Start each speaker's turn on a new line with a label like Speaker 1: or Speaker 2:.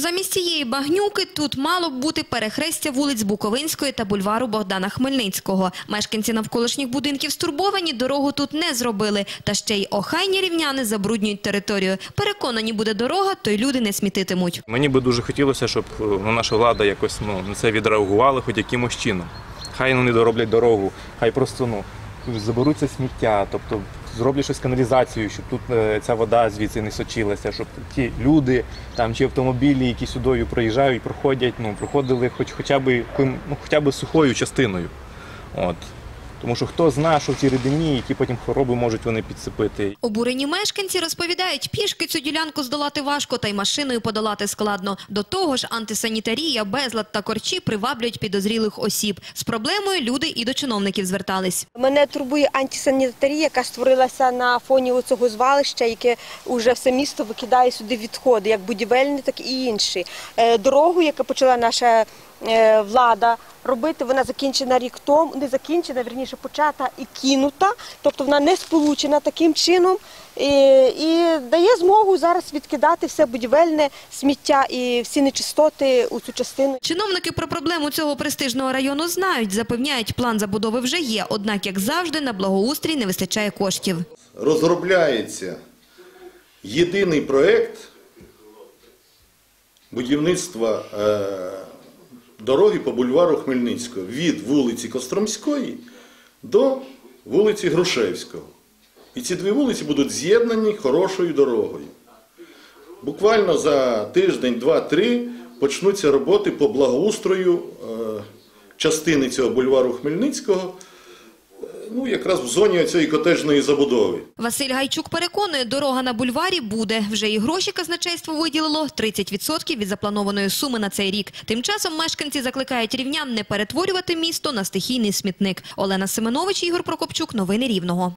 Speaker 1: Замість цієї багнюки тут мало б бути перехрестя вулиць Буковинської та бульвару Богдана Хмельницького. Мешканці навколишніх будинків стурбовані, дорогу тут не зробили. Та ще й охайні рівняни забруднюють територію. Переконані буде дорога, то й люди не смітитимуть.
Speaker 2: Мені би дуже хотілося, щоб е, ну, наша влада якось ну, на це відреагувала хоч якимось чином. Хай ну, не дороблять дорогу, хай просто ну, заберуться сміття, тобто зроблять щось каналізацію, щоб тут е, ця вода звідси не сочилася, щоб ті люди там, чи автомобілі, які сюди проїжджають, проходять, ну, проходили хоч, хоча, б, ну, хоча б сухою частиною. От. Тому що хто знає, що в цій рідині, які потім хвороби можуть вони підсипити.
Speaker 1: Обурені мешканці розповідають, пішки цю ділянку здолати важко та й машиною подолати складно. До того ж, антисанітарія, безлад та корчі приваблюють підозрілих осіб. З проблемою люди і до чиновників звертались.
Speaker 3: Мене турбує антисанітарія, яка створилася на фоні цього звалища, яке вже все місто викидає сюди відходи, як будівельні, так і інші. Е, Дорогу, яку почала наша влада робити, вона закінчена рік тому, не закінчена, верніше почата і кинута, тобто вона не сполучена таким чином. І, і дає змогу зараз відкидати все будівельне сміття і всі нечистоти у цю частину.
Speaker 1: Чиновники про проблему цього престижного району знають, запевняють, план забудови вже є. Однак, як завжди, на благоустрій не вистачає коштів.
Speaker 4: розробляється єдиний проєкт будівництва е, дороги по бульвару Хмельницького від вулиці Костромської до вулиці Грушевського. І ці дві вулиці будуть з'єднані хорошою дорогою. Буквально за тиждень, два-три почнуться роботи по благоустрою е, частини цього бульвару Хмельницького, ну, якраз в зоні цієї котежної забудови.
Speaker 1: Василь Гайчук переконує, дорога на бульварі буде. Вже і гроші казначейство виділило 30% від запланованої суми на цей рік. Тим часом мешканці закликають рівнян не перетворювати місто на стихійний смітник. Олена Семенович, Ігор Прокопчук. Новини Рівного.